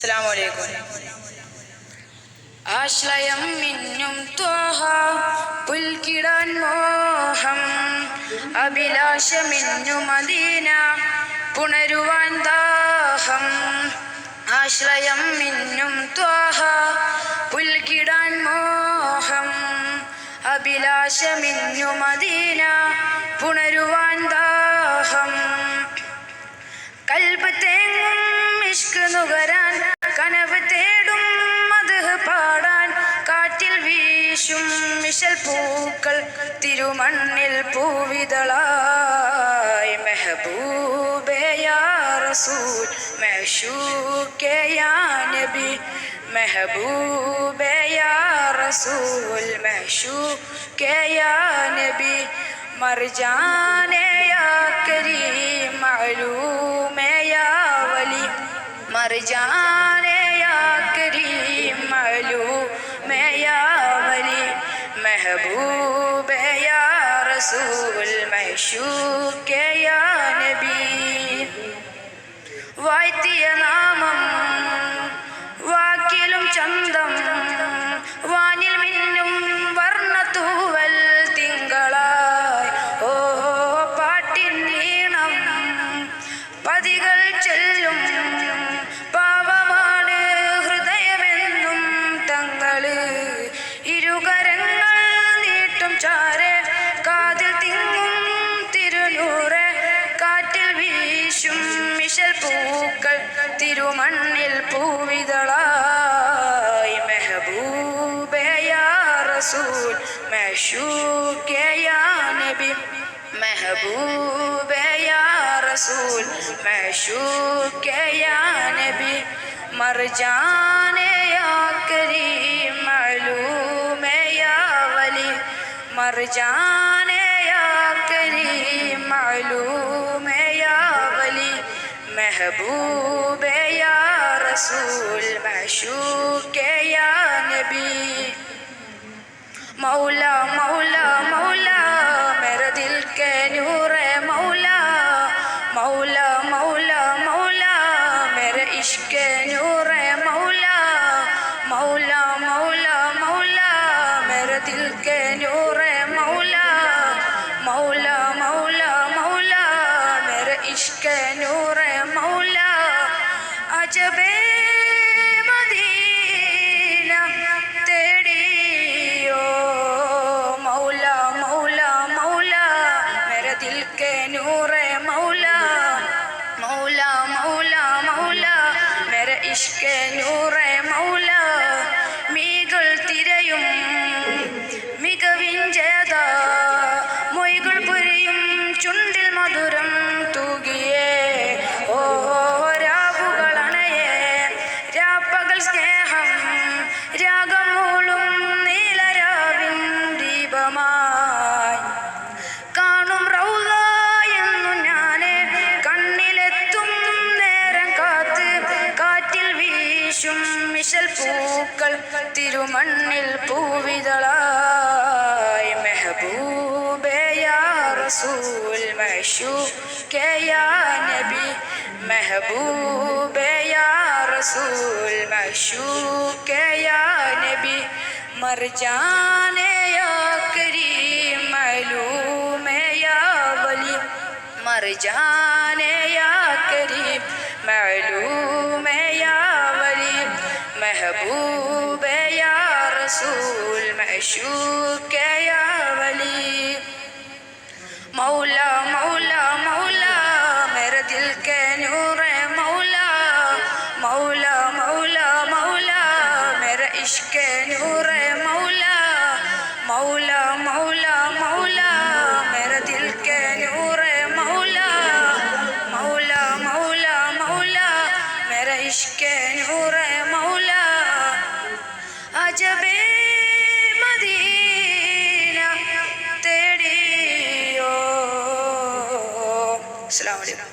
അസ്സലാമലൈക്കും ആശ്രയം മിന്നും ത്വാഹ പുൽകിടാൻ മോഹം. അഭിലാഷമിന്നു മദീന പുണരുവാൻ ദാഹം. ആശ്രയം മിന്നും ത്വാഹ പുൽകിടാൻ മോഹം. അഭിലാഷമിന്നു മദീന പുണരുവാൻ മിഷൽ പൂക്കൾ തിരുമണ്ണിൽ പൂവിതളായി. മെഹബൂബേ യാ റസൂൽ മെഹഷൂക്കേ യാ നബി. മെഹബൂബേ യാ റസൂൽ മെഹഷൂക്കേ യാ നബി. മർജാനെ റസൂൽ മഹ്ശൂക്കേ യാ നബി. വാഴ്ത്തിയ നാമം ودڑائے محبوب یا رسول، محشوق یا نبی۔ محبوب یا رسول، محشوق یا نبی۔ مر جانے یا کریم معلوم یا ولی۔ مر جانے یا کریم معلوم یا ولی۔ محبوب یا রসুল মশুকে নবী। মৌলা মৌলা que no. പൂക്കൾ തിരുമണ്ണിൽ പൂവിതളായി മെഹബൂബേ യാ റസൂൽ മഹ്ശൂക്കേ യാ നബി മെഹബൂബേ യാ റസൂൽ മഹ്ശൂക്കേ യാ നബി മർജാനെ യാ കരീം മഅലൂമേ യാ വലി മർജാനെ യാ نشكوك يا ولي مولا مولا مولا میرے دل کے نور ہے مولا مولا مولا مولا میرے عشق کے نور ہے مولا مولا مولا مولا میرے دل کے نور ہے مولا مولا مولا مولا میرے عشق کے نور ہے مولا عجبے മദീന തേടിയോ? അസ്സലാമു അലൈക്കും.